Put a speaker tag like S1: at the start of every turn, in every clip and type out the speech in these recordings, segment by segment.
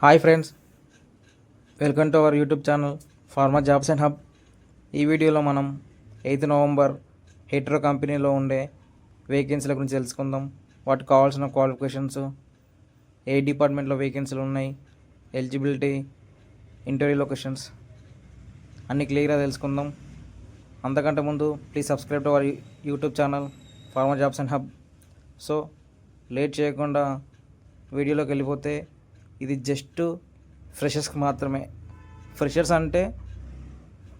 S1: Hi friends. Welcome to our YouTube channel pharma jobs and hub. ఈ వీడియోలో మనం eighth November Hetero కంపెనీలో ఉండే వేకెన్సీల గురించి తెలుసుకుందాం. వాటికి కావాల్సిన క్వాలిఫికేషన్స్ ఏ డిపార్ట్మెంట్లో వేకెన్సీలు ఉన్నాయి ఎలిజిబిలిటీ ఇంటర్వ్యూ లొకేషన్స్ అన్నీ క్లియర్గా తెలుసుకుందాం. అంతకంటే ముందు please subscribe to our YouTube channel pharma jobs and hub. So late చేయకుండా వీడియోలోకి వెళ్ళిపోతే ఇది జస్ట్ ఫ్రెషర్స్కి మాత్రమే. ఫ్రెషర్స్ అంటే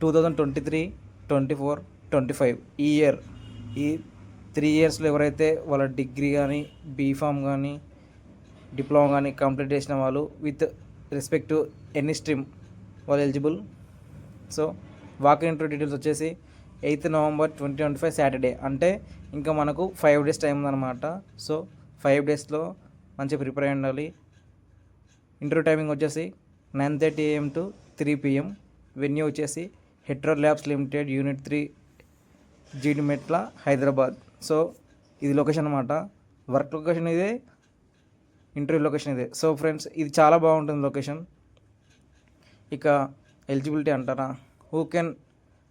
S1: two thousand twenty three twenty four twenty five ఈ ఇయర్. ఈ త్రీ ఇయర్స్లో ఎవరైతే వాళ్ళ డిగ్రీ కానీ బీఫామ్ కానీ డిప్లొమా కానీ కంప్లీట్ చేసిన వాళ్ళు with respect to any stream వాళ్ళు eligible. So walk interview details వచ్చేసి eighth November twenty twenty five Saturday. అంటే ఇంకా మనకు ఫైవ్ డేస్ టైం ఉందన్నమాట. సో ఫైవ్ డేస్లో మంచిగా ప్రిపేర్ అయి ఉండాలి. ఇంటర్వ్యూ టైమింగ్ వచ్చేసి nine thirty AM to three PM venue వచ్చేసి Hetero labs limited unit three Jeedimetla Hyderabad so ఇది లొకేషన్ అనమాట వర్క్ లొకేషన్ ఇదే ఇంటర్వ్యూ లొకేషన్ ఇదే. సో ఫ్రెండ్స్ ఇది చాలా బాగుంటుంది లొకేషన్ ఇక ఎలిజిబిలిటీ అంటారా? Who can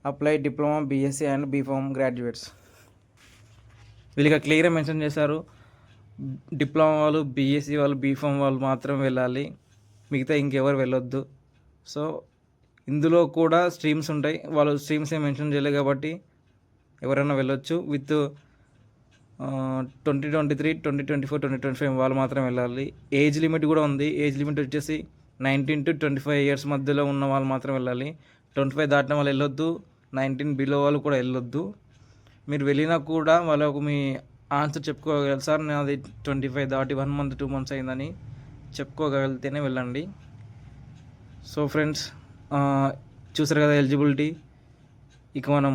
S1: apply diploma BSc and BPharm graduates వీళ్ళకి క్లియర్గా మెన్షన్ చేశారు. డిప్లొమా వాళ్ళు బీఎస్సీ వాళ్ళు బీఫామ్ వాళ్ళు మాత్రం వెళ్ళాలి. మిగతా ఇంకెవరు వెళ్ళొద్దు. సో ఇందులో కూడా స్ట్రీమ్స్ ఉంటాయి. వాళ్ళు స్ట్రీమ్స్ ఏం మెన్షన్ చేయలేదు కాబట్టి ఎవరైనా వెళ్ళొచ్చు. With twenty twenty three twenty twenty four twenty twenty five వాళ్ళు మాత్రం వెళ్ళాలి. ఏజ్ లిమిట్ కూడా ఉంది. ఏజ్ లిమిట్ వచ్చేసి nineteen to twenty five years మధ్యలో ఉన్న వాళ్ళు మాత్రం వెళ్ళాలి. ట్వంటీ ఫైవ్ దాటిన వాళ్ళు వెళ్ళొద్దు. నైన్టీన్ బిలో వాళ్ళు కూడా వెళ్ళొద్దు. మీరు వెళ్ళినా కూడా వాళ్ళకు మీ ఆన్సర్ చెప్పుకోగలరు. సార్ నాది ట్వంటీ ఫైవ్ దాటి వన్ మంత్ టూ మంత్స్ అయిందని. చెప్పుకోగలిగితేనే వెళ్ళండి. సో ఫ్రెండ్స్ చూసారు కదా ఎలిజిబిలిటీ? ఇక మనం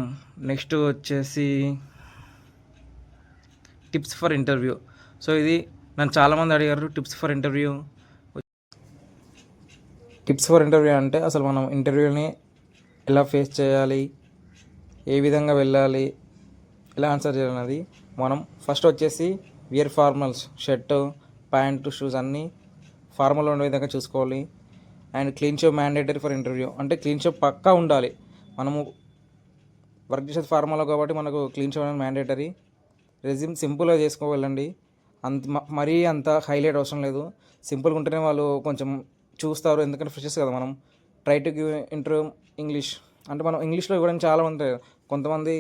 S1: నెక్స్ట్ వచ్చేసి టిప్స్ ఫర్ ఇంటర్వ్యూ. సో ఇది నన్ను చాలామంది అడిగారు tips for interview. Tips for interview అంటే అసలు మనం ఇంటర్వ్యూని ఎలా ఫేస్ చేయాలి ఏ విధంగా వెళ్ళాలి ఎలా ఆన్సర్ చేయాలన్నది మనం ఫస్ట్ వచ్చేసి wear formals shirt pant shoes అన్నీ ఫార్మల్లో ఉండే విధంగా చూసుకోవాలి. And clean shave mandatory for interview అంటే క్లీన్ షో పక్కా ఉండాలి. మనము వర్క్ చేసేది ఫార్మల్లో కాబట్టి మనకు క్లీన్ షో అనేది మ్యాండేటరీ రెజ్యూమ్ సింపుల్గా చేసుకోవాలండి. అంత మరీ అంత హైలైట్ అవసరం లేదు. సింపుల్గా ఉంటేనే వాళ్ళు కొంచెం చూస్తారు. ఎందుకంటే ఫ్రెషెస్ కదా మనం. Try to give interview English అంటే మనం ఇంగ్లీష్లో ఇవ్వడానికి చాలా మంది కొంతమంది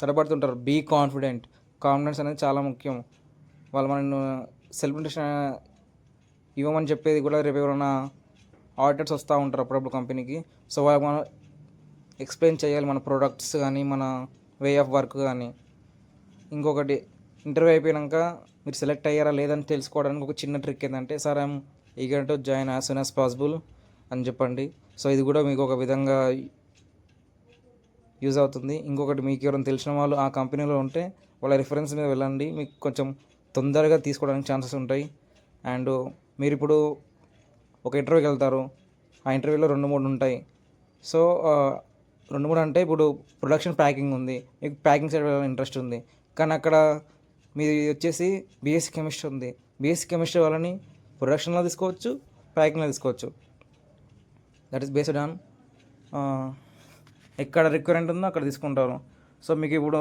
S1: తడబడుతుంటారు. బీ కాన్ఫిడెంట్ కాన్ఫిడెన్స్ అనేది చాలా ముఖ్యం. వాళ్ళు మనం సెల్ఫ్ ఇవ్వమని చెప్పేది కూడా రేపు ఎవరైనా ఆడిటర్స్ వస్తూ ఉంటారు అప్పుడప్పుడు కంపెనీకి. సో వాళ్ళకి మనం ఎక్స్ప్లెయిన్ చేయాలి మన ప్రొడక్ట్స్ కానీ మన వే ఆఫ్ వర్క్ కానీ. ఇంకొకటి ఇంటర్వ్యూ అయిపోయాక మీరు సెలెక్ట్ అయ్యారా లేదని తెలుసుకోవడానికి ఒక చిన్న ట్రిక్ ఏంటంటే sir I'm eager to join as soon as possible అని చెప్పండి. సో ఇది కూడా మీకు ఒక విధంగా యూజ్ అవుతుంది. ఇంకొకటి మీకు ఎవరైనా తెలిసిన వాళ్ళు ఆ కంపెనీలో ఉంటే వాళ్ళ రిఫరెన్స్ మీద వెళ్ళండి. మీకు కొంచెం తొందరగా తీసుకోవడానికి ఛాన్సెస్ ఉంటాయి. అండ్ మీరు ఇప్పుడు ఒక ఇంటర్వ్యూకి వెళ్తారు. ఆ ఇంటర్వ్యూలో రెండు మూడు ఉంటాయి. సో రెండు మూడు అంటే ఇప్పుడు ప్రొడక్షన్ ప్యాకింగ్ ఉంది. మీకు ప్యాకింగ్ సైడ్ వెళ్ళాలని ఇంట్రెస్ట్ ఉంది. కానీ అక్కడ మీది వచ్చేసి బీఎస్సీ కెమిస్ట్రీ ఉంది. బీఎస్సీ కెమిస్ట్రీ వాళ్ళని ప్రొడక్షన్లో తీసుకోవచ్చు ప్యాకింగ్లో తీసుకోవచ్చు. దట్ ఈస్ బేస్డ్ ఆన్ ఎక్కడ రిక్వైర్మెంట్ ఉందో అక్కడ తీసుకుంటారు. సో మీకు ఇప్పుడు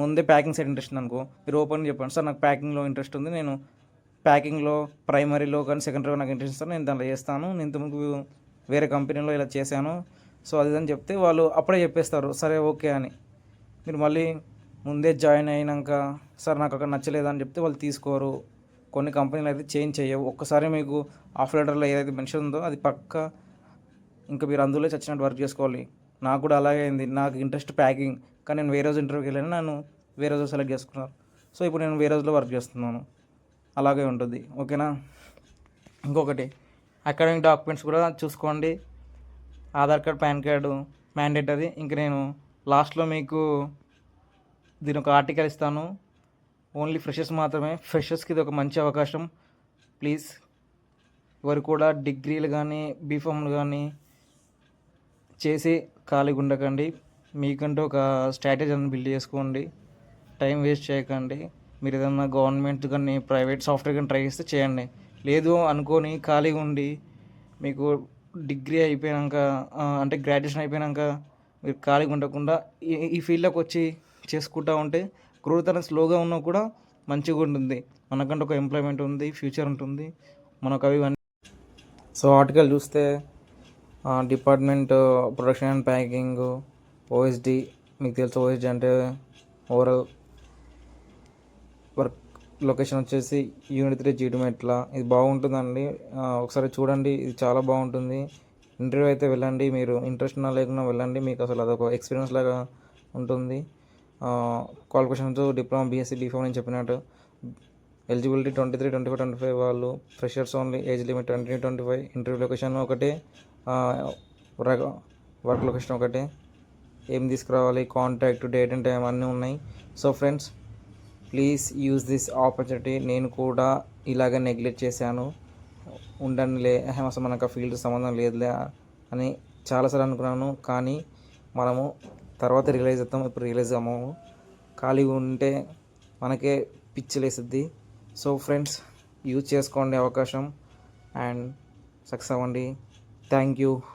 S1: ముందే ప్యాకింగ్ సైడ్ ఇంట్రెస్ట్ ఉంది అనుకో మీరు ఓపెన్ చెప్పండి. సార్ నాకు ప్యాకింగ్లో ఇంట్రెస్ట్ ఉంది. నేను ప్యాకింగ్లో ప్రైమరీలో కానీ సెకండరీలో నాకు ఇంట్రెస్ట్ ఇస్తాను నేను దాంట్లో చేస్తాను. నేను ఇంతకు వేరే కంపెనీలో ఇలా చేశాను. సో అది అని చెప్తే వాళ్ళు అప్పుడే చెప్పేస్తారు సరే ఓకే అని. మీరు మళ్ళీ ముందే జాయిన్ అయినాక సార్ నాకు అక్కడ నచ్చలేదని చెప్తే వాళ్ళు తీసుకోరు. కొన్ని కంపెనీలు అయితే చేంజ్ చేయవు. ఒక్కసారి మీకు ఆఫ్ లెటర్లో ఏదైతే మెన్షన్ ఉందో అది పక్కా ఇంకా మీరు అందులో చచ్చినట్టు వర్క్ చేసుకోవాలి. నాకు కూడా అలాగే అయింది. నాకు ఇంట్రెస్ట్ ప్యాకింగ్. కానీ నేను వేరే రోజు ఇంటర్వ్యూకి వెళ్ళాను నన్ను వేరే రోజు సెలెక్ట్ చేసుకున్నారు. సో ఇప్పుడు నేను వేరే రోజులో వర్క్ చేస్తున్నాను. అలాగే ఉంటుంది. ఓకేనా? ఇంకొకటి అకాడమిక్ డాక్యుమెంట్స్ కూడా చూసుకోండి. Aadhaar card PAN card mandatory. ఇంక నేను లాస్ట్లో మీకు దీని ఒక ఆర్టికల్ ఇస్తాను. ఓన్లీ ఫ్రెషర్స్ మాత్రమే. ఫ్రెషర్స్కి ఇది ఒక మంచి అవకాశం. ప్లీజ్. ఎవరు కూడా డిగ్రీలు కానీ బీఫామ్లు కానీ చేసి ఖాళీగా ఉండకండి. మీకంటూ ఒక స్ట్రాటజీ అని బిల్డ్ చేసుకోండి. టైం వేస్ట్ చేయకండి. మీరు ఏదైనా గవర్నమెంట్ కానీ ప్రైవేట్ సాఫ్ట్వేర్ కానీ ట్రై చేస్తే చేయండి. లేదు అనుకొని ఖాళీగా ఉండి మీకు డిగ్రీ అయిపోయాక అంటే గ్రాడ్యుయేషన్ అయిపోయాక మీరు ఖాళీగా ఉండకుండా ఈ ఈ ఫీల్డ్లోకి వచ్చి చేసుకుంటా ఉంటే గ్రోత్ అనేది స్లోగా ఉన్నా కూడా మంచిగా ఉంటుంది. మనకంటే ఒక ఎంప్లాయ్మెంట్ ఉంది ఫ్యూచర్ ఉంటుంది. మనకు అవి ఇవన్నీ సో ఆర్టికల్ చూస్తే department production and packing OSD మీకు తెలుసు ఓఎస్డి అంటే ఓవరాల్ లొకేషన్ వచ్చేసి యూనిట్ త్రీ జీడి మెట్ల. ఇది బాగుంటుందండి. ఒకసారి చూడండి. ఇది చాలా బాగుంటుంది. ఇంటర్వ్యూ అయితే వెళ్ళండి. మీరు ఇంట్రెస్ట్ ఉన్నా లేకున్నా వెళ్ళండి. మీకు అసలు అదొక ఎక్స్పీరియన్స్ లాగా ఉంటుంది. క్వాలిఫికేషన్స్ డిప్లొమా బీఎస్సీ బీఫామ్ నేను చెప్పినట్టు. Eligibility twenty three twenty five twenty five వాళ్ళు. Freshers only. Age limit twenty twenty five. Interview location ఒకటే. వర్క్ లొకేషన్ ఒకటే. ఏం తీసుకురావాలి? కాంటాక్ట్ డేట్ అండ్ టైం అన్నీ ఉన్నాయి. So friends please use this opportunity. నేను కూడా ఇలాగ నెగ్లెక్ట్ చేశాను. ఉండని అహం అసలు మనకు ఆ ఫీల్డ్ సంబంధం లేదులే అని చాలాసార్లు అనుకున్నాను. కానీ మనము తర్వాత రియలైజ్ అవుతాం ఇప్పుడు రియలైజ్ అవ్వము. ఖాళీగా ఉంటే మనకే పిచ్చిలేసిద్ది. సో ఫ్రెండ్స్ యూజ్ చేసుకోండి అవకాశం. అండ్ సక్సెస్ అవ్వండి. Thank you.